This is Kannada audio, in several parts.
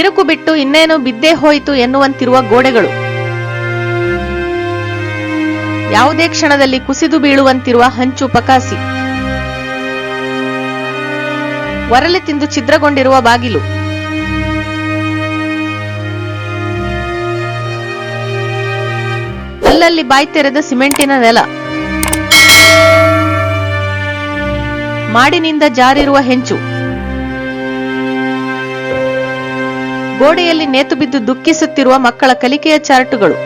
ಬಿರುಕು ಬಿಟ್ಟು ಇನ್ನೇನು ಬಿದ್ದೇ ಹೋಯಿತು ಎನ್ನುವಂತಿರುವ ಗೋಡೆಗಳು. ಯಾವುದೇ ಕ್ಷಣದಲ್ಲಿ ಕುಸಿದು ಬೀಳುವಂತಿರುವ ಹಂಚು ಪಕಾಸಿ. ಒರಲೆ ತಿಂದು ಛಿದ್ರಗೊಂಡಿರುವ ಬಾಗಿಲು. ಅಲ್ಲಲ್ಲಿ ಬಾಯಿ ತೆರೆದ ಸಿಮೆಂಟಿನ ನೆಲ. ಮಾಡಿನಿಂದ ಜಾರಿರುವ ಹೆಂಚು. ಗೋಡೆಯಲ್ಲಿ ನೇತು ಬಿದ್ದು ದುಃಖಿಸುತ್ತಿರುವ ಮಕ್ಕಳ ಕಲಿಕೆಯ ಚಾರ್ಟ್ಗಳು.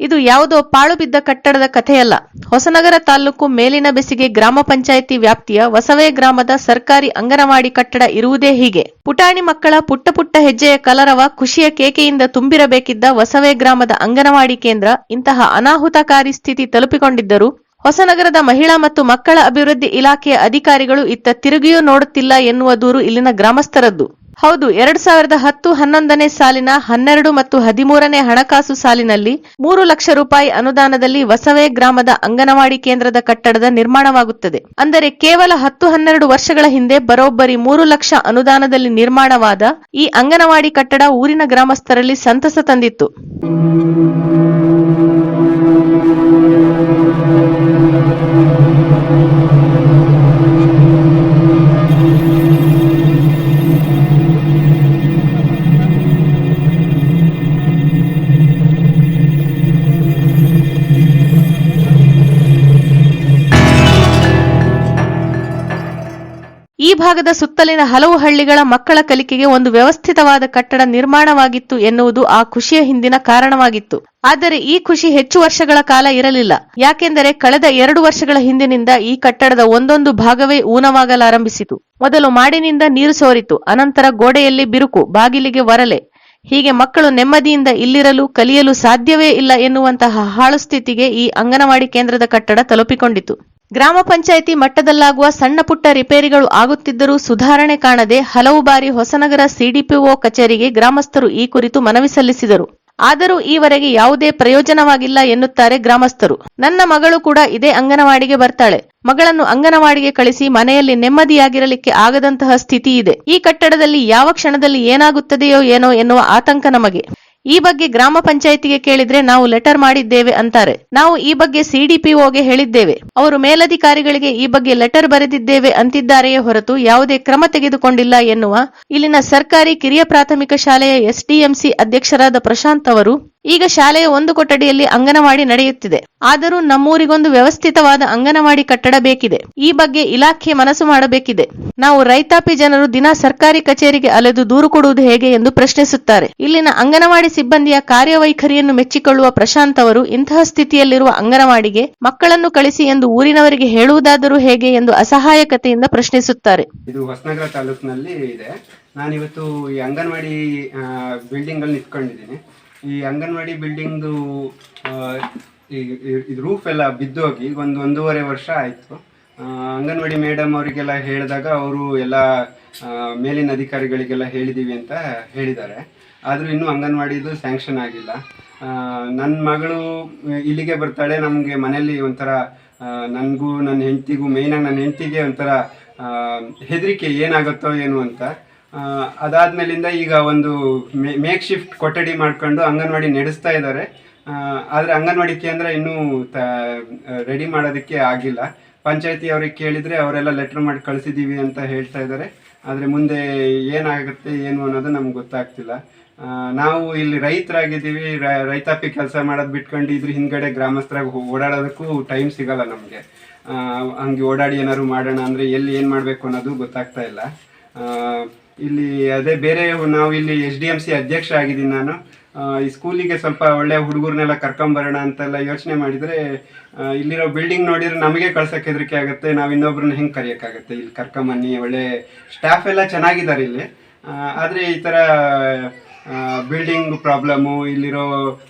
ಇದು ಯಾವುದೋ ಪಾಳು ಬಿದ್ದ ಕಟ್ಟಡದ ಕಥೆಯಲ್ಲ. ಹೊಸನಗರ ತಾಲೂಕು ಮೇಲಿನ ಬೆಸಿಗೆ ಗ್ರಾಮ ಪಂಚಾಯಿತಿ ವ್ಯಾಪ್ತಿಯ ವಸವೇ ಗ್ರಾಮದ ಸರ್ಕಾರಿ ಅಂಗನವಾಡಿ ಕಟ್ಟಡ ಇರುವುದೇ ಹೀಗೆ. ಪುಟಾಣಿ ಮಕ್ಕಳ ಪುಟ್ಟ ಪುಟ್ಟ ಹೆಜ್ಜೆಯ ಕಲರವ ಖುಷಿಯ ಕೇಕೆಯಿಂದ ತುಂಬಿರಬೇಕಿದ್ದ ವಸವೇ ಗ್ರಾಮದ ಅಂಗನವಾಡಿ ಕೇಂದ್ರ ಇಂತಹ ಅನಾಹುತಕಾರಿ ಸ್ಥಿತಿ ತಲುಪಿಕೊಂಡಿದ್ದರೂ ಹೊಸನಗರದ ಮಹಿಳಾ ಮತ್ತು ಮಕ್ಕಳ ಅಭಿವೃದ್ಧಿ ಇಲಾಖೆಯ ಅಧಿಕಾರಿಗಳು ಇತ್ತ ತಿರುಗಿಯೂ ನೋಡುತ್ತಿಲ್ಲ ಎನ್ನುವ ದೂರು ಇಲ್ಲಿನ ಗ್ರಾಮಸ್ಥರದ್ದು. ಹೌದು, ಎರಡ್ ಸಾವಿರದ ಹತ್ತು ಹನ್ನೊಂದನೇ ಸಾಲಿನ ಹನ್ನೆರಡು ಮತ್ತು ಹದಿಮೂರನೇ ಹಣಕಾಸು ಸಾಲಿನಲ್ಲಿ ಮೂರು ಲಕ್ಷ ರೂಪಾಯಿ ಅನುದಾನದಲ್ಲಿ ವಸವೇ ಗ್ರಾಮದ ಅಂಗನವಾಡಿ ಕೇಂದ್ರದ ಕಟ್ಟಡದ ನಿರ್ಮಾಣವಾಗುತ್ತದೆ. ಅಂದರೆ ಕೇವಲ ಹತ್ತು ಹನ್ನೆರಡು ವರ್ಷಗಳ ಹಿಂದೆ ಬರೋಬ್ಬರಿ ಮೂರು ಲಕ್ಷ ಅನುದಾನದಲ್ಲಿ ನಿರ್ಮಾಣವಾದ ಈ ಅಂಗನವಾಡಿ ಕಟ್ಟಡ ಊರಿನ ಗ್ರಾಮಸ್ಥರಲ್ಲಿ ಸಂತಸ ತಂದಿತ್ತು. ಈ ಭಾಗದ ಸುತ್ತಲಿನ ಹಲವು ಹಳ್ಳಿಗಳ ಮಕ್ಕಳ ಕಲಿಕೆಗೆ ಒಂದು ವ್ಯವಸ್ಥಿತವಾದ ಕಟ್ಟಡ ನಿರ್ಮಾಣವಾಗಿತ್ತು ಎನ್ನುವುದು ಆ ಖುಷಿಯ ಹಿಂದಿನ ಕಾರಣವಾಗಿತ್ತು. ಆದರೆ ಈ ಖುಷಿ ಹೆಚ್ಚು ವರ್ಷಗಳ ಕಾಲ ಇರಲಿಲ್ಲ. ಯಾಕೆಂದರೆ ಕಳೆದ ಎರಡು ವರ್ಷಗಳ ಹಿಂದಿನಿಂದ ಈ ಕಟ್ಟಡದ ಒಂದೊಂದು ಭಾಗವೇ ಊನವಾಗಲಾರಂಭಿಸಿತು. ಮೊದಲು ಮಾಡಿನಿಂದ ನೀರು ಸೋರಿತು, ಅನಂತರ ಗೋಡೆಯಲ್ಲಿ ಬಿರುಕು, ಬಾಗಿಲಿಗೆ ವರಲೆ ಹೀಗೆ ಮಕ್ಕಳು ನೆಮ್ಮದಿಯಿಂದ ಇಲ್ಲಿರಲು, ಕಲಿಯಲು ಸಾಧ್ಯವೇ ಇಲ್ಲ ಎನ್ನುವಂತಹ ಹಾಳು ಸ್ಥಿತಿಗೆ ಈ ಅಂಗನವಾಡಿ ಕೇಂದ್ರದ ಕಟ್ಟಡ ತಲುಪಿಕೊಂಡಿತು. ಗ್ರಾಮ ಪಂಚಾಯಿತಿ ಮಟ್ಟದಲ್ಲಾಗುವ ಸಣ್ಣ ಪುಟ್ಟ ರಿಪೇರಿಗಳು ಆಗುತ್ತಿದ್ದರೂ ಸುಧಾರಣೆ ಕಾಣದೆ ಹಲವು ಬಾರಿ ಹೊಸನಗರ ಸಿಡಿಪಿಒ ಕಚೇರಿಗೆ ಗ್ರಾಮಸ್ಥರು ಈ ಕುರಿತು ಮನವಿ ಸಲ್ಲಿಸಿದರು. ಆದರೂ ಈವರೆಗೆ ಯಾವುದೇ ಪ್ರಯೋಜನವಾಗಿಲ್ಲ ಎನ್ನುತ್ತಾರೆ ಗ್ರಾಮಸ್ಥರು. ನನ್ನ ಮಗಳು ಕೂಡ ಇದೇ ಅಂಗನವಾಡಿಗೆ ಬರ್ತಾಳೆ. ಮಗಳನ್ನು ಅಂಗನವಾಡಿಗೆ ಕಳಿಸಿ ಮನೆಯಲ್ಲಿ ನೆಮ್ಮದಿಯಾಗಿರಲಿಕ್ಕೆ ಆಗದಂತಹ ಸ್ಥಿತಿ ಇದೆ. ಈ ಕಟ್ಟಡದಲ್ಲಿ ಯಾವ ಕ್ಷಣದಲ್ಲಿ ಏನಾಗುತ್ತದೆಯೋ ಏನೋ ಎನ್ನುವ ಆತಂಕ ನಮಗೆ. ಈ ಬಗ್ಗೆ ಗ್ರಾಮ ಪಂಚಾಯಿತಿಗೆ ಕೇಳಿದ್ರೆ ನಾವು ಲೆಟರ್ ಮಾಡಿದ್ದೇವೆ ಅಂತಾರೆ. ನಾವು ಈ ಬಗ್ಗೆ ಸಿಡಿಪಿಒಗೆ ಹೇಳಿದ್ದೇವೆ. ಅವರು ಮೇಲಧಿಕಾರಿಗಳಿಗೆ ಈ ಬಗ್ಗೆ ಲೆಟರ್ ಬರೆದಿದ್ದೇವೆ ಅಂತಿದ್ದಾರೆಯೇ ಹೊರತು ಯಾವುದೇ ಕ್ರಮ ತೆಗೆದುಕೊಂಡಿಲ್ಲ ಎನ್ನುವ ಇಲ್ಲಿನ ಸರ್ಕಾರಿ ಕಿರಿಯ ಪ್ರಾಥಮಿಕ ಶಾಲೆಯ ಎಸ್ಡಿಎಂಸಿ ಅಧ್ಯಕ್ಷರಾದ ಪ್ರಶಾಂತ್ ಅವರು ಈಗ ಶಾಲೆಯ ಒಂದು ಕೊಠಡಿಯಲ್ಲಿ ಅಂಗನವಾಡಿ ನಡೆಯುತ್ತಿದೆ. ಆದರೂ ನಮ್ಮೂರಿಗೊಂದು ವ್ಯವಸ್ಥಿತವಾದ ಅಂಗನವಾಡಿ ಕಟ್ಟಡ ಬೇಕಿದೆ. ಈ ಬಗ್ಗೆ ಇಲಾಖೆ ಮನಸ್ಸು ಮಾಡಬೇಕಿದೆ. ನಾವು ರೈತಾಪಿ ಜನರು ದಿನ ಸರ್ಕಾರಿ ಕಚೇರಿಗೆ ಅಲೆದು ದೂರು ಕೊಡುವುದು ಹೇಗೆ ಎಂದು ಪ್ರಶ್ನಿಸುತ್ತಾರೆ. ಇಲ್ಲಿನ ಅಂಗನವಾಡಿ ಸಿಬ್ಬಂದಿಯ ಕಾರ್ಯವೈಖರಿಯನ್ನು ಮೆಚ್ಚಿಕೊಳ್ಳುವ ಪ್ರಶಾಂತ್ ಅವರು, ಇಂತಹ ಸ್ಥಿತಿಯಲ್ಲಿರುವ ಅಂಗನವಾಡಿಗೆ ಮಕ್ಕಳನ್ನು ಕಳಿಸಿ ಎಂದು ಊರಿನವರಿಗೆ ಹೇಳುವುದಾದರೂ ಹೇಗೆ ಎಂದು ಅಸಹಾಯಕತೆಯಿಂದ ಪ್ರಶ್ನಿಸುತ್ತಾರೆ. ಇದು ಹೊಸನಗರ ತಾಲೂಕಿನಲ್ಲಿ ಇದೆ. ನಾನಿವತ್ತು ಈ ಅಂಗನವಾಡಿ ಬಿಲ್ಡಿಂಗ್ ಅಲ್ಲಿ ನಿಂತ್ಕೊಂಡಿದ್ದೀನಿ. ಈ ಅಂಗನವಾಡಿ ಬಿಲ್ಡಿಂಗ್ದು ಈ ರೂಫ್ ಎಲ್ಲ ಬಿದ್ದೋಗಿ ಒಂದು ಒಂದೂವರೆ ವರ್ಷ ಆಯಿತು. ಅಂಗನವಾಡಿ ಮೇಡಮ್ ಅವರಿಗೆಲ್ಲ ಹೇಳಿದಾಗ ಅವರು ಎಲ್ಲ ಮೇಲಿನ ಅಧಿಕಾರಿಗಳಿಗೆಲ್ಲ ಹೇಳಿದ್ದೀವಿ ಅಂತ ಹೇಳಿದ್ದಾರೆ. ಆದರೂ ಇನ್ನೂ ಅಂಗನವಾಡಿದು ಸ್ಯಾಂಕ್ಷನ್ ಆಗಿಲ್ಲ. ನನ್ನ ಮಗಳು ಇಲ್ಲಿಗೆ ಬರ್ತಾಳೆ, ನಮಗೆ ಮನೆಯಲ್ಲಿ ಒಂಥರ ನನಗೂ ನನ್ನ ಹೆಂಡತಿಗೂ ಮೇಯ್ನಾಗಿ ನನ್ನ ಹೆಂಡತಿಗೆ ಒಂಥರ ಹೆದರಿಕೆ ಏನಾಗುತ್ತೋ ಏನು ಅಂತ. ಅದಾದ್ಮೇಲಿಂದ ಈಗ ಒಂದು ಮೇಕ್ ಶಿಫ್ಟ್ ಕೊಠಡಿ ಮಾಡ್ಕೊಂಡು ಅಂಗನವಾಡಿ ನಡೆಸ್ತಾ ಇದ್ದಾರೆ. ಆದರೆ ಅಂಗನವಾಡಿ ಕೇಂದ್ರ ಇನ್ನೂ ರೆಡಿ ಮಾಡೋದಕ್ಕೆ ಆಗಿಲ್ಲ. ಪಂಚಾಯತಿ ಅವ್ರಿಗೆ ಕೇಳಿದರೆ ಅವರೆಲ್ಲ ಲೆಟ್ರ್ ಮಾಡಿ ಕಳಿಸಿದ್ದೀವಿ ಅಂತ ಹೇಳ್ತಾ ಇದ್ದಾರೆ. ಆದರೆ ಮುಂದೆ ಏನಾಗುತ್ತೆ, ಏನು ಅನ್ನೋದು ನಮ್ಗೆ ಗೊತ್ತಾಗ್ತಿಲ್ಲ. ನಾವು ಇಲ್ಲಿ ರೈತರಾಗಿದ್ದೀವಿ ರೈತಾಪಿ ಕೆಲಸ ಮಾಡೋದು ಬಿಟ್ಕೊಂಡು ಇದ್ರ ಹಿಂದ್ಗಡೆ ಗ್ರಾಮಸ್ಥರಾಗಿ ಓಡಾಡೋದಕ್ಕೂ ಟೈಮ್ ಸಿಗಲ್ಲ ನಮಗೆ. ಹಂಗೆ ಓಡಾಡಿ ಏನಾದ್ರು ಮಾಡೋಣ ಅಂದರೆ ಎಲ್ಲಿ ಏನು ಮಾಡಬೇಕು ಅನ್ನೋದು ಗೊತ್ತಾಗ್ತಾ ಇಲ್ಲ. ಇಲ್ಲಿ ಅದೇ ಬೇರೆ ನಾವು ಇಲ್ಲಿ ಎಚ್ ಡಿ ಎಂ ಸಿ ಅಧ್ಯಕ್ಷ ಆಗಿದ್ದೀನಿ ನಾನು ಈ ಸ್ಕೂಲಿಗೆ ಸ್ವಲ್ಪ ಒಳ್ಳೆ ಹುಡುಗರನ್ನೆಲ್ಲ ಕರ್ಕೊಂಬರೋಣ ಅಂತೆಲ್ಲ ಯೋಚನೆ ಮಾಡಿದರೆ ಇಲ್ಲಿರೋ ಬಿಲ್ಡಿಂಗ್ ನೋಡಿದ್ರೆ ನಮಗೆ ಕಳ್ಸಕ್ಕೆ ಹೆದರಿಕೆ ಆಗುತ್ತೆ. ನಾವು ಇನ್ನೊಬ್ರನ್ನ ಹೆಂಗೆ ಕರೆಯೋಕ್ಕಾಗುತ್ತೆ? ಇಲ್ಲಿ ಕರ್ಕೊಂಬನ್ನಿ, ಒಳ್ಳೆ ಸ್ಟಾಫ್ ಎಲ್ಲ ಚೆನ್ನಾಗಿದ್ದಾರೆ ಇಲ್ಲಿ. ಆದರೆ ಆದ್ರೆ ಈ ಥರ ಬಿಲ್ಡಿಂಗ್ ಪ್ರಾಬ್ಲಮ್ಮು ಇಲ್ಲಿರೋ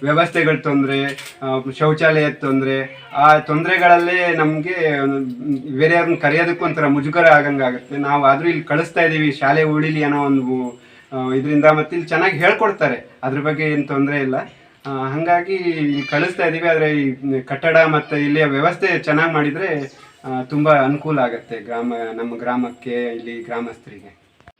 ವ್ಯವಸ್ಥೆಗಳ ತೊಂದರೆ ಶೌಚಾಲಯದ ತೊಂದರೆ, ಆ ತೊಂದರೆಗಳಲ್ಲೇ ನಮಗೆ ಬೇರೆಯವ್ರನ್ನ ಕರೆಯೋದಕ್ಕೂ ಒಂಥರ ಮುಜುಗರ ಆಗಂಗಾಗುತ್ತೆ ನಾವು ಆದರೂ ಇಲ್ಲಿ ಕಳಿಸ್ತಾ ಇದ್ದೀವಿ ಶಾಲೆ ಉಳಿಲಿ ಅನ್ನೋ ಒಂದು ಇದರಿಂದ ಮತ್ತೆ ಇಲ್ಲಿ ಚೆನ್ನಾಗಿ ಹೇಳ್ಕೊಡ್ತಾರೆ. ಅದ್ರ ಬಗ್ಗೆ ಏನು ತೊಂದರೆ ಇಲ್ಲ. ಹಾಗಾಗಿ ಇಲ್ಲಿ ಕಳಿಸ್ತಾ ಇದ್ದೀವಿ ಆದರೆ ಈ ಕಟ್ಟಡ ಮತ್ತು ಇಲ್ಲಿಯ ವ್ಯವಸ್ಥೆ ಚೆನ್ನಾಗಿ ಮಾಡಿದರೆ ತುಂಬ ಅನುಕೂಲ ಆಗುತ್ತೆ ಗ್ರಾಮ, ನಮ್ಮ ಗ್ರಾಮಕ್ಕೆ, ಇಲ್ಲಿ ಗ್ರಾಮಸ್ಥರಿಗೆ.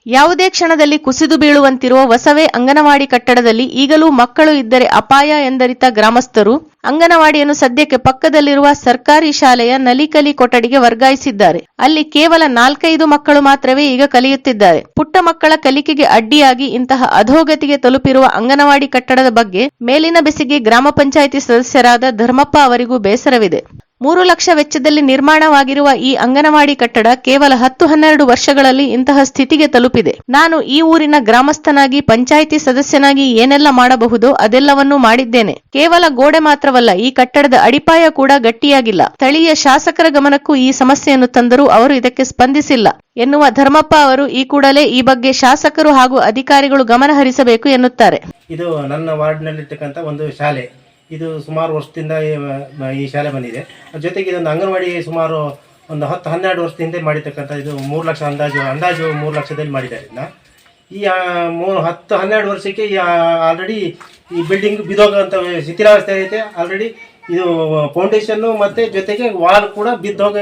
ಯಾವುದೇ ಕ್ಷಣದಲ್ಲಿ ಕುಸಿದು ಬೀಳುವಂತಿರುವ ಹೊಸವೇ ಅಂಗನವಾಡಿ ಕಟ್ಟಡದಲ್ಲಿ ಈಗಲೂ ಮಕ್ಕಳು ಇದ್ದರೆ ಅಪಾಯ ಎಂದರಿತ ಗ್ರಾಮಸ್ಥರು ಅಂಗನವಾಡಿಯನ್ನು ಸದ್ಯಕ್ಕೆ ಪಕ್ಕದಲ್ಲಿರುವ ಸರ್ಕಾರಿ ಶಾಲೆಯ ನಲಿಕಲಿ ಕೊಠಡಿಗೆ ವರ್ಗಾಯಿಸಿದ್ದಾರೆ. ಅಲ್ಲಿ ಕೇವಲ ನಾಲ್ಕೈದು ಮಕ್ಕಳು ಮಾತ್ರವೇ ಈಗ ಕಲಿಯುತ್ತಿದ್ದಾರೆ. ಪುಟ್ಟ ಮಕ್ಕಳ ಕಲಿಕೆಗೆ ಅಡ್ಡಿಯಾಗಿ ಇಂತಹ ಅಧೋಗತಿಗೆ ತಲುಪಿರುವ ಅಂಗನವಾಡಿ ಕಟ್ಟಡದ ಬಗ್ಗೆ ಮೇಲಿನ ಬೆಸಿಗೆ ಗ್ರಾಮ ಪಂಚಾಯಿತಿ ಸದಸ್ಯರಾದ ಧರ್ಮಪ್ಪ ಅವರಿಗೂ ಬೇಸರವಿದೆ. ಮೂರು ಲಕ್ಷ ವೆಚ್ಚದಲ್ಲಿ ನಿರ್ಮಾಣವಾಗಿರುವ ಈ ಅಂಗನವಾಡಿ ಕಟ್ಟಡ ಕೇವಲ ಹತ್ತು ಹನ್ನೆರಡು ವರ್ಷಗಳಲ್ಲಿ ಇಂತಹ ಸ್ಥಿತಿಗೆ ತಲುಪಿದೆ. ನಾನು ಈ ಊರಿನ ಗ್ರಾಮಸ್ಥನಾಗಿ, ಪಂಚಾಯಿತಿ ಸದಸ್ಯನಾಗಿ ಏನೆಲ್ಲ ಮಾಡಬಹುದೋ ಅದೆಲ್ಲವನ್ನೂ ಮಾಡಿದ್ದೇನೆ. ಕೇವಲ ಗೋಡೆ ಮಾತ್ರವಲ್ಲ, ಈ ಕಟ್ಟಡದ ಅಡಿಪಾಯ ಕೂಡ ಗಟ್ಟಿಯಾಗಿಲ್ಲ. ಸ್ಥಳೀಯ ಶಾಸಕರ ಗಮನಕ್ಕೂ ಈ ಸಮಸ್ಯೆಯನ್ನು ತಂದರೂ ಅವರು ಇದಕ್ಕೆ ಸ್ಪಂದಿಸಿಲ್ಲ. ಎನ್ನುವ ಧರ್ಮಪ್ಪ ಅವರು ಈ ಕೂಡಲೇ ಈ ಬಗ್ಗೆ ಶಾಸಕರು ಹಾಗೂ ಅಧಿಕಾರಿಗಳು ಗಮನ ಹರಿಸಬೇಕು ಎನ್ನುತ್ತಾರೆ. ಇದು ನನ್ನ ವಾರ್ಡ್ನಲ್ಲಿರ್ತಕ್ಕಂಥ ಒಂದು ಶಾಲೆ. ಇದು ಸುಮಾರು ವರ್ಷದಿಂದ ಈ ಈ ಶಾಲೆ ಬಂದಿದೆ. ಜೊತೆಗೆ ಇದೊಂದು ಅಂಗನವಾಡಿ ಸುಮಾರು ಒಂದು ಹತ್ತು ಹನ್ನೆರಡು ವರ್ಷದಿಂದ ಮಾಡಿರ್ತಕ್ಕಂಥ ಇದು ಮೂರು ಲಕ್ಷ ಅಂದಾಜು ಅಂದಾಜು ಮೂರು ಲಕ್ಷದಲ್ಲಿ ಮಾಡಿದ್ದಾರೆ ಇದನ್ನ. ಈ ಮೂರು ಹತ್ತು ಹನ್ನೆರಡು ವರ್ಷಕ್ಕೆ ಆಲ್ರೆಡಿ ಈ ಬಿಲ್ಡಿಂಗ್ ಬಿದ್ದೋಗೋಂಥ ಶಿಥಿಲಾವಸ್ಥೆ ಐತೆ. ಆಲ್ರೆಡಿ ಇದು ಫೌಂಡೇಶನ್ನು ಮತ್ತು ಜೊತೆಗೆ ವಾಲ್ ಕೂಡ ಬಿದ್ದೋಗ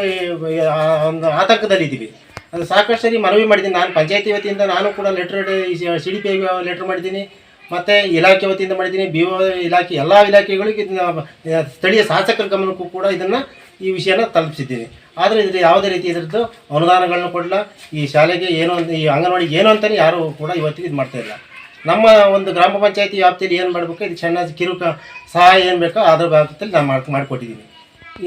ಒಂದು ಆತಂಕದಲ್ಲಿದ್ದೀವಿ ಅದು ಸಾಕಷ್ಟು ಸರಿ ಮನವಿ ಮಾಡಿದ್ದೀನಿ. ನಾನು ಪಂಚಾಯತಿ ವತಿಯಿಂದ ನಾನು ಕೂಡ letter C D, P letter ಮಾಡಿದ್ದೀನಿ. ಮತ್ತು ಇಲಾಖೆ ವತಿಯಿಂದ ಮಾಡಿದ್ದೀನಿ, ಬಿ ಇಲಾಖೆ, ಎಲ್ಲ ಇಲಾಖೆಗಳಿಗೆ ಸ್ಥಳೀಯ ಶಾಸಕರ ಗಮನಕ್ಕೂ ಕೂಡ ಇದನ್ನು ಈ ವಿಷಯನ ತಲುಪಿಸಿದ್ದೀನಿ ಆದರೆ ಇದ್ರ ಯಾವುದೇ ರೀತಿ ಇದ್ರದ್ದು ಅನುದಾನಗಳನ್ನ ಕೊಡಲ್ಲ ಈ ಶಾಲೆಗೆ ಏನೋ ಈ ಅಂಗನವಾಡಿಗೆ ಏನೋ ಅಂತಲೇ ಯಾರೂ ಕೂಡ ಇವತ್ತಿಗೆ ಇದು ಮಾಡ್ತಾ ಇಲ್ಲ. ನಮ್ಮ ಒಂದು ಗ್ರಾಮ ಪಂಚಾಯತಿ ವ್ಯಾಪ್ತಿಯಲ್ಲಿ ಏನು ಮಾಡಬೇಕು, ಇದು ಸಣ್ಣ ಕಿರು ಸಹಾಯ ಏನು ಬೇಕೋ ಅದರ ವ್ಯಾಪ್ತಿಯಲ್ಲಿ ನಾನು ಮಾಡಿ ಮಾಡಿಕೊಟ್ಟಿದ್ದೀನಿ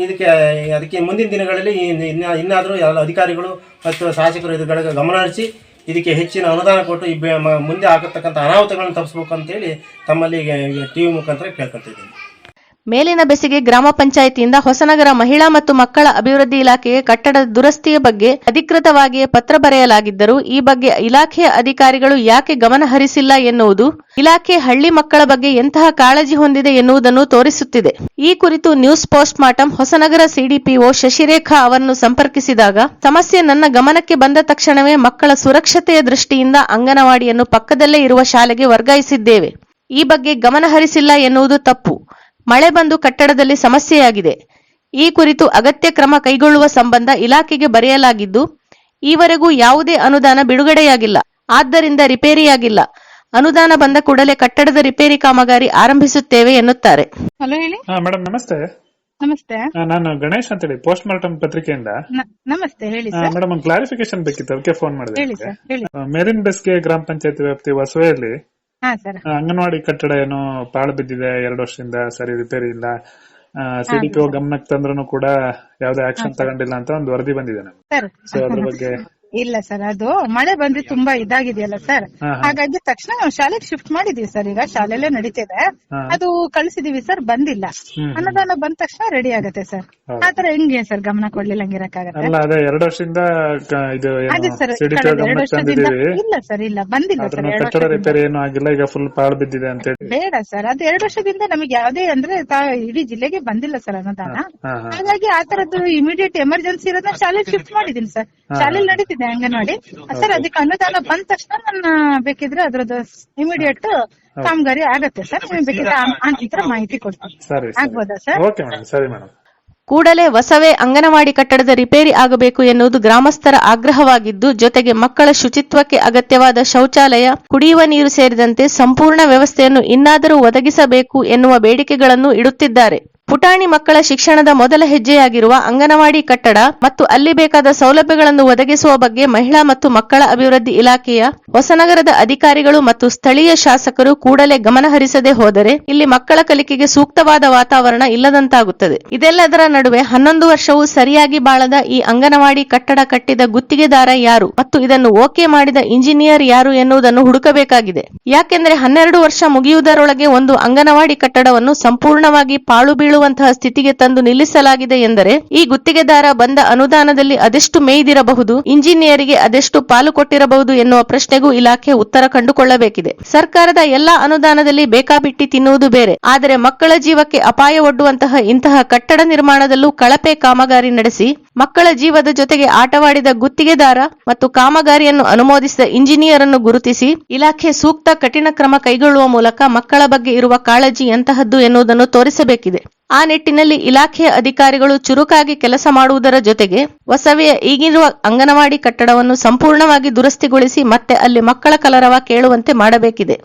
ಇದಕ್ಕೆ, ಅದಕ್ಕೆ ಮುಂದಿನ ದಿನಗಳಲ್ಲಿ ಇನ್ನ- ಇನ್ನಾದರೂ ಎಲ್ಲ ಅಧಿಕಾರಿಗಳು ಮತ್ತು ಶಾಸಕರು ಇದ್ರ ಗಮನ ಹರಿಸಿ ಇದಕ್ಕೆ ಹೆಚ್ಚಿನ ಅನುದಾನ ಕೊಟ್ಟು ಮುಂದೆ ಆಗತಕ್ಕಂಥ ಅನಾಹುತಗಳನ್ನು ತಪ್ಪಿಸ್ಬೇಕು ಅಂತೇಳಿ ತಮ್ಮಲ್ಲಿ ಟಿ ವಿ ಮುಖಾಂತರ ಕೇಳ್ಕೊತಿದ್ದೀನಿ ಮೇಲಿನ ಬೆಸಿಗೆ ಗ್ರಾಮ ಪಂಚಾಯಿತಿಯಿಂದ ಹೊಸನಗರ ಮಹಿಳಾ ಮತ್ತು ಮಕ್ಕಳ ಅಭಿವೃದ್ಧಿ ಇಲಾಖೆಗೆ ಕಟ್ಟಡದ ದುರಸ್ತಿಯ ಬಗ್ಗೆ ಅಧಿಕೃತವಾಗಿಯೇ ಪತ್ರ ಬರೆಯಲಾಗಿದ್ದರೂ ಈ ಬಗ್ಗೆ ಇಲಾಖೆಯ ಅಧಿಕಾರಿಗಳು ಯಾಕೆ ಗಮನ ಹರಿಸಿಲ್ಲ ಎನ್ನುವುದು ಇಲಾಖೆ ಹಳ್ಳಿ ಮಕ್ಕಳ ಬಗ್ಗೆ ಎಂತಹ ಕಾಳಜಿ ಹೊಂದಿದೆ ಎನ್ನುವುದನ್ನು ತೋರಿಸುತ್ತಿದೆ. ಈ ಕುರಿತು news post mortem Hosanagara CDPO Shashirekha ಅವರನ್ನು ಸಂಪರ್ಕಿಸಿದಾಗ, ಸಮಸ್ಯೆ ನನ್ನ ಗಮನಕ್ಕೆ ಬಂದ ತಕ್ಷಣವೇ ಮಕ್ಕಳ ಸುರಕ್ಷತೆಯ ದೃಷ್ಟಿಯಿಂದ ಅಂಗನವಾಡಿಯನ್ನು ಪಕ್ಕದಲ್ಲೇ ಇರುವ ಶಾಲೆಗೆ ವರ್ಗಾಯಿಸಿದ್ದೇವೆ. ಈ ಬಗ್ಗೆ ಗಮನ ಹರಿಸಿಲ್ಲ ಎನ್ನುವುದು ತಪ್ಪು. ಮಳೆ ಬಂದು ಕಟ್ಟಡದಲ್ಲಿ ಸಮಸ್ಯೆಯಾಗಿದೆ. ಈ ಕುರಿತು ಅಗತ್ಯ ಕ್ರಮ ಕೈಗೊಳ್ಳುವ ಸಂಬಂಧ ಇಲಾಖೆಗೆ ಬರೆಯಲಾಗಿದ್ದು ಈವರೆಗೂ ಯಾವುದೇ ಅನುದಾನ ಬಿಡುಗಡೆಯಾಗಿಲ್ಲ. ಆದ್ದರಿಂದ ರಿಪೇರಿಯಾಗಿಲ್ಲ. ಅನುದಾನ ಬಂದ ಕೂಡಲೇ ಕಟ್ಟಡದ ರಿಪೇರಿ ಕಾಮಗಾರಿ ಆರಂಭಿಸುತ್ತೇವೆ ಎನ್ನುತ್ತಾರೆ. ಹಲೋ ಹೇಳಿ. ಹಾ ಮೇಡಮ್ ನಮಸ್ತೆ. ನಮಸ್ತೆ. ಆ, ನಾನು ಗಣೇಶ್ ಅಂತ ಹೇಳಿ ಪೋಸ್ಟ್ ಮಾರ್ಟಮ್ ಪತ್ರಿಕೆಯಿಂದ. ನ- ನಮಸ್ತೆ ಹೇಳಿ ಸರ್. ಮೇಡಮ್ ಒಂದು ಕ್ಲಾರಿಫಿಕೇಶನ್ ಬೇಕಿತ್ತು ಅದಕ್ಕೆ ಫೋನ್ ಮಾಡಿದೆ ಹೇಳಿ ಸರ್ ಹೇಳಿ. ಮೇರಿನ್ ಬೆಸ್ಗೆ ಗ್ರಾಮ ಪಂಚಾಯತ್ ವ್ಯಾಪ್ತಿ ಹೊಸವೆಯಲ್ಲಿ ಹಾ ಸರ್. ಅಂಗನವಾಡಿ ಕಟ್ಟಡ ಏನೋ ಪಾಳು ಬಿದ್ದಿದೆ ಎರಡು ವರ್ಷದಿಂದ ಸರಿ ರಿಪೇರಿ ಇಲ್ಲ. ಸಿಡಿಪಿಒ ಗಮನಕ್ಕೆ ತಂದ್ರೂ ಕೂಡ ಯಾವ್ದೇ ಆಕ್ಷನ್ ತಗೊಂಡಿಲ್ಲ ಅಂತ ಒಂದು ವರದಿ ಬಂದಿದೆ ನಮ್ಗೆ. ಸರ್ ಸೊ ಅದ್ರ ಬಗ್ಗೆ ಇಲ್ಲ ಸರ್ ಅದು ಮಳೆ ಬಂದ್ರೆ ತುಂಬಾ ಇದಾಗಿದೆಯಲ್ಲ ಸರ್. ಹಾಗಾಗಿ ತಕ್ಷಣ ನಾವು ಶಾಲೆಗೆ ಶಿಫ್ಟ್ ಮಾಡಿದೀವಿ ಸರ್ ಈಗ ಶಾಲೆಲ್ಲೇ ನಡೀತಿದೆ. ಅದು ಕಳ್ಸಿದೀವಿ ಸರ್ ಬಂದಿಲ್ಲ. ಅನುದಾನ ಅನ್ನದಾನ ಬಂದ ತಕ್ಷಣ ರೆಡಿ ಆಗತ್ತೆ ಸರ್. ಆತರ ಹೆಂಗೆ ಸರ್ ಗಮನ ಕೊಡ್ಲಿಲ್ಲ ಹಂಗಿರಕ್ಕಾಗತ್ತೆ ಅಲ್ಲ ಅದೇ ಎರಡು ವರ್ಷದಿಂದ ಇದು ಅದೇ ಸರ್ ಎರಡು ವರ್ಷದಿಂದ ಇಲ್ಲ ಸರ್ ಇಲ್ಲ ಬಂದಿಲ್ಲ ಸರ್ ಎರಡು ಕಟ್ಟಡ ರಿಪೇರಿ ಏನು ಆಗಿಲ್ಲ ಈಗ ಫುಲ್ ಪಾಳು ಬಿದ್ದಿದೆ ಅಂತ ಹೇಳಿ. ಬೇಡ ಸರ್ ಅದು ಎರಡು ವರ್ಷದಿಂದ ನಮಗೆ ಯಾವುದೇ ಅಂದ್ರೆ ಇಡೀ ಜಿಲ್ಲೆಗೆ ಬಂದಿಲ್ಲ ಸರ್ ಅನುದಾನ ಹಾಗಾಗಿ ಆ ತರದ್ದು ಇಮಿಡಿಯೇಟ್ ಎಮರ್ಜೆನ್ಸಿ ಇರೋದನ್ನ ಶಾಲೆಗೆ ಶಿಫ್ಟ್ ಮಾಡಿದೀನಿ ಸರ್. ಶಾಲೆಯಲ್ಲಿ ನಡೀತಿದೆ. ಅಂಗನವಾಡಿ. ಸರ್ ಅದಕ್ಕೆ ಅನುದಾನ ಬಂದ ತಕ್ಷಣ ನನ್ನ ಬೇಕಿದ್ರೆ ಅದ್ರದ್ದು ಇಮಿಡಿಯೇಟ್ ಕಾಮಗಾರಿ ಆಗತ್ತೆ ಸರ್. ನೀವು ಬೇಕಿದ್ರೆ ಆ- ಆ ನಂತರ ಮಾಹಿತಿ ಕೊಡ್ತೀನಿ ಸರಿ ಆಗ್ಬೋದಾ ಸರಿ ಸರ್? ಓಕೆ ಮೇಡಮ್ ಸರಿ ಮೇಡಮ್. ಕೂಡಲೇ ಹೊಸವೇ ಅಂಗನವಾಡಿ ಕಟ್ಟಡದ ರಿಪೇರಿ ಆಗಬೇಕು ಎನ್ನುವುದು ಗ್ರಾಮಸ್ಥರ ಆಗ್ರಹವಾಗಿದ್ದು ಜೊತೆಗೆ ಮಕ್ಕಳ ಶುಚಿತ್ವಕ್ಕೆ ಅಗತ್ಯವಾದ ಶೌಚಾಲಯ ಕುಡಿಯುವ ನೀರು ಸೇರಿದಂತೆ ಸಂಪೂರ್ಣ ವ್ಯವಸ್ಥೆಯನ್ನು ಇನ್ನಾದರೂ ಒದಗಿಸಬೇಕು ಎನ್ನುವ ಬೇಡಿಕೆಗಳನ್ನು ಇಡುತ್ತಿದ್ದಾರೆ. ಪುಟಾಣಿ ಮಕ್ಕಳ ಶಿಕ್ಷಣದ ಮೊದಲ ಹೆಜ್ಜೆಯಾಗಿರುವ ಅಂಗನವಾಡಿ ಕಟ್ಟಡ ಮತ್ತು ಅಲ್ಲಿ ಬೇಕಾದ ಸೌಲಭ್ಯಗಳನ್ನು ಒದಗಿಸುವ ಬಗ್ಗೆ ಮಹಿಳಾ ಮತ್ತು ಮಕ್ಕಳ ಅಭಿವೃದ್ಧಿ ಇಲಾಖೆಯ ಹೊಸನಗರದ ಅಧಿಕಾರಿಗಳು ಮತ್ತು ಸ್ಥಳೀಯ ಶಾಸಕರು ಕೂಡಲೇ ಗಮನಹರಿಸದೆ ಹೋದರೆ ಇಲ್ಲಿ ಮಕ್ಕಳ ಕಲಿಕೆಗೆ ಸೂಕ್ತವಾದ ವಾತಾವರಣ ಇಲ್ಲದಂತಾಗುತ್ತದೆ. ಇದೆಲ್ಲದರ ನಡುವೆ ಹನ್ನೊಂದು ವರ್ಷವೂ ಸರಿಯಾಗಿ ಬಾಳದ ಈ ಅಂಗನವಾಡಿ ಕಟ್ಟಡ ಕಟ್ಟಿದ ಗುತ್ತಿಗೆದಾರ ಯಾರು ಮತ್ತು ಇದನ್ನು ಓಕೆ ಮಾಡಿದ ಇಂಜಿನಿಯರ್ ಯಾರು ಎನ್ನುವುದನ್ನು ಹುಡುಕಬೇಕಾಗಿದೆ. ಯಾಕೆಂದರೆ ಹನ್ನೆರಡು ವರ್ಷ ಮುಗಿಯುವುದರೊಳಗೆ ಒಂದು ಅಂಗನವಾಡಿ ಕಟ್ಟಡವನ್ನು ಸಂಪೂರ್ಣವಾಗಿ ಪಾಳು ಬೀಳುವಂತಹ ಸ್ಥಿತಿಗೆ ತಂದು ನಿಲ್ಲಿಸಲಾಗಿದೆ ಎಂದರೆ ಈ ಗುತ್ತಿಗೆದಾರ ಬಂದ ಅನುದಾನದಲ್ಲಿ ಅದೆಷ್ಟು ಮೇಯ್ದಿರಬಹುದು, ಇಂಜಿನಿಯರಿಗೆ ಅದೆಷ್ಟು ಪಾಲು ಕೊಟ್ಟಿರಬಹುದು ಎನ್ನುವ ಪ್ರಶ್ನೆಗೂ ಇಲಾಖೆ ಉತ್ತರ ಕಂಡುಕೊಳ್ಳಬೇಕಿದೆ. ಸರ್ಕಾರದ ಎಲ್ಲಾ ಅನುದಾನದಲ್ಲಿ ಬೇಕಾಬಿಟ್ಟಿ ತಿನ್ನುವುದು ಬೇರೆ, ಆದರೆ ಮಕ್ಕಳ ಜೀವಕ್ಕೆ ಅಪಾಯ ಒಡ್ಡುವಂತಹ ಇಂತಹ ಕಟ್ಟಡ ನಿರ್ಮಾಣದಲ್ಲೂ ಕಳಪೆ ಕಾಮಗಾರಿ ನಡೆಸಿ, ಮಕ್ಕಳ ಜೀವದ ಜೊತೆಗೆ ಆಟವಾಡಿದ ಗುತ್ತಿಗೆದಾರ ಮತ್ತು ಕಾಮಗಾರಿಯನ್ನು ಅನುಮೋದಿಸಿದ ಇಂಜಿನಿಯರ್ ಅನ್ನು ಗುರುತಿಸಿ, ಇಲಾಖೆ ಸೂಕ್ತ ಕಠಿಣ ಕ್ರಮ ಕೈಗೊಳ್ಳುವ ಮೂಲಕ ಮಕ್ಕಳ ಬಗ್ಗೆ ಇರುವ ಕಾಳಜಿ ಎಂತಹದ್ದು ಎನ್ನುವುದನ್ನು ತೋರಿಸಬೇಕಿದೆ. ಆ ನಿಟ್ಟಿನಲ್ಲಿ ಇಲಾಖೆಯ ಅಧಿಕಾರಿಗಳು ಚುರುಕಾಗಿ ಕೆಲಸ ಮಾಡುವುದರ ಜೊತೆಗೆ ಹೊಸವೆಯ ಈಗಿರುವ ಅಂಗನವಾಡಿ ಕಟ್ಟಡವನ್ನು ಸಂಪೂರ್ಣವಾಗಿ ದುರಸ್ತಿಗೊಳಿಸಿ ಮತ್ತೆ ಅಲ್ಲಿ ಮಕ್ಕಳ ಕಲರವ ಕೇಳುವಂತೆ ಮಾಡಬೇಕಿದೆ.